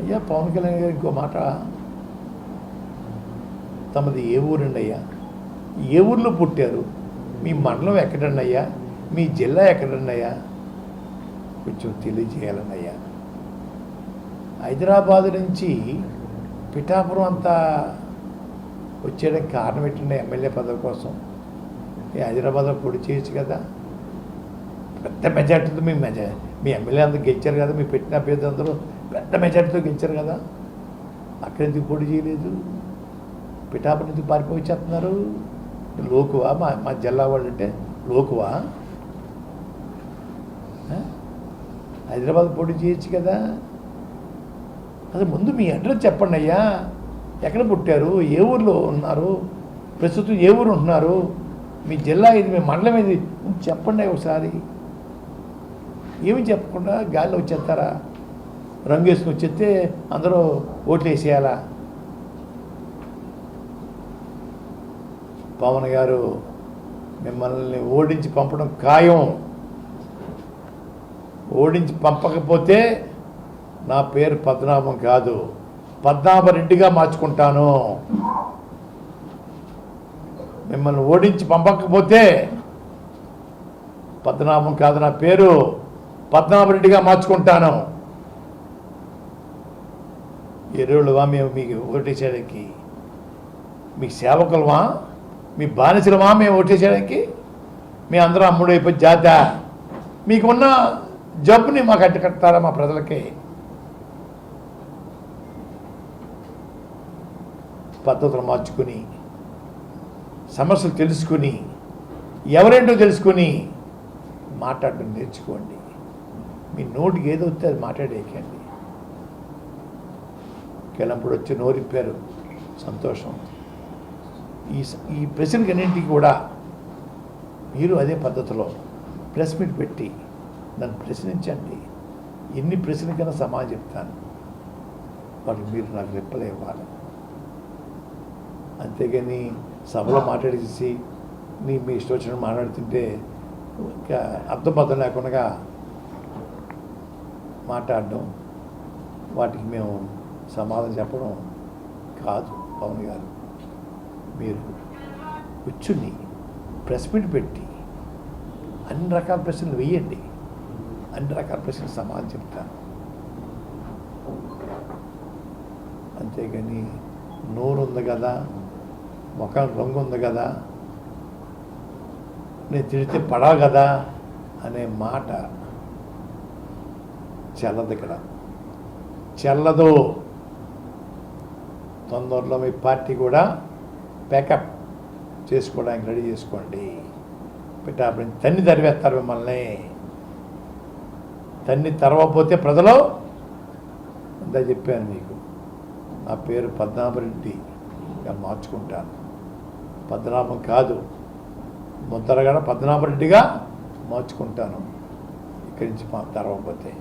అయ్యా పవన్ కళ్యాణ్ గారు ఇంకో మాట. తమది ఏ ఊరండి అయ్యా ఏ ఊర్లో పుట్టారు? మీ మండలం ఎక్కడండి అయ్యా మీ జిల్లా ఎక్కడండి అయ్యా కొంచెం తెలియజేయాలండి అయ్యా హైదరాబాద్ నుంచి పిఠాపురం అంతా వచ్చేయడానికి కారణం ఏంటండి ఎమ్మెల్యే పదవి కోసం. ఈ హైదరాబాద్లో పొడి చేయొచ్చు కదా. పెద్ద మెజార్టీతో మీ మెజా మీ ఎమ్మెల్యే అందరూ గెలిచారు కదా మీ పెట్టిన అభ్యర్థి అందరూ పెద్ద మెజార్టీతో గెలిచారు కదా. అక్కడ ఎందుకు పోటీ చేయలేదు. పిఠాపురం ఎందుకు పారిపోయి వచ్చేస్తున్నారు. లోకువా? మా మా జిల్లా వాళ్ళు అంటే లోకువా? హైదరాబాద్ పోటీ చేయొచ్చు కదా. అసలు ముందు మీ అడ్రస్ చెప్పండి అయ్యా. ఎక్కడ పుట్టారు? ఏ ఊర్లో ఉన్నారు? ప్రస్తుతం ఏ ఊరు ఉంటున్నారు? మీ జిల్లా ఇది మీ మండలం ఇది. చెప్పండి ఒకసారి. ఏమి చెప్పకుండా గాలిలో వచ్చేస్తారా? రంగు వేసుకుని వచ్చేస్తే అందరూ ఓట్లు వేసేయాలా పవన్ గారు మిమ్మల్ని ఓడించి పంపడం ఖాయం. ఓడించి పంపకపోతే నా పేరు పద్మనాభం కాదు. పద్మనాభరెడ్డిగా మార్చుకుంటాను. మిమ్మల్ని ఓడించి పంపకపోతే పద్మనాభం కాదు నా పేరు. పద్మనాభరెడ్డిగా మార్చుకుంటాను. ఎరువులువా మేము మీకు ఓటేసేయడానికి మీ సేవకులవా? మీ బానిసలవా? మేము ఓటేసేయడానికి మీ అందరూ అమ్ముడు అయిపోయి జాత. మీకున్న జబ్బుని మాకు అడ్డుకట్టారా మా ప్రజలకి? పద్ధతులు మార్చుకుని సమస్యలు తెలుసుకుని ఎవరేంటో తెలుసుకుని మాట్లాడడం నేర్చుకోండి. మీ నోటికి ఏదో వస్తే అది మాట్లాడేయకండి. కెళ్ళినప్పుడు వచ్చి నోరిప్పారు సంతోషం. ఈ ఈ ప్రశ్నకి అన్నింటికి కూడా మీరు అదే పద్ధతిలో ప్రెస్ మీట్ పెట్టి నన్ను ప్రశ్నించండి. ఎన్ని ప్రశ్నకైనా సమాధానం చెప్తాను. వాటికి మీరు నాకు రిప్లై ఇవ్వాలి. అంతేగాని సభలో మాట్లాడేసి నీ మీ ఇష్టం వచ్చిన మాట్లాడుతుంటే ఇంకా అర్థబద్ధం లేకుండా మాట్లాడడం వాటికి మేము సమాధానం చెప్పడం కాదు పవన్ గారు. మీరు కూర్చుని ప్రెస్ మీట్ పెట్టి అన్ని రకాల ప్రశ్నలు వేయండి. అన్ని రకాల ప్రశ్నలు సమాధానం చెప్తాను. అంతేగాని నోరు ఉంది కదా ముఖం రంగు ఉంది కదా నేను తిడితే పడా కదా అనే మాట చెల్లదు ఇక్కడ. చెల్లదో. తొందరలో మీ పార్టీ కూడా ప్యాకప్ చేసుకోవడానికి రెడీ చేసుకోండి. పెట్టాపడి తన్ని తరివేస్తారు మిమ్మల్ని. తన్ని తరవపోతే ప్రజలు అంతా చెప్పాను మీకు. నా పేరు పద్మనాభరెడ్డి ఇక మార్చుకుంటాను. పద్మనాభం కాదు. ముద్దరగడ పద్మనాభరెడ్డిగా మార్చుకుంటాను. ఇక్కడి నుంచి మా తరవపోతే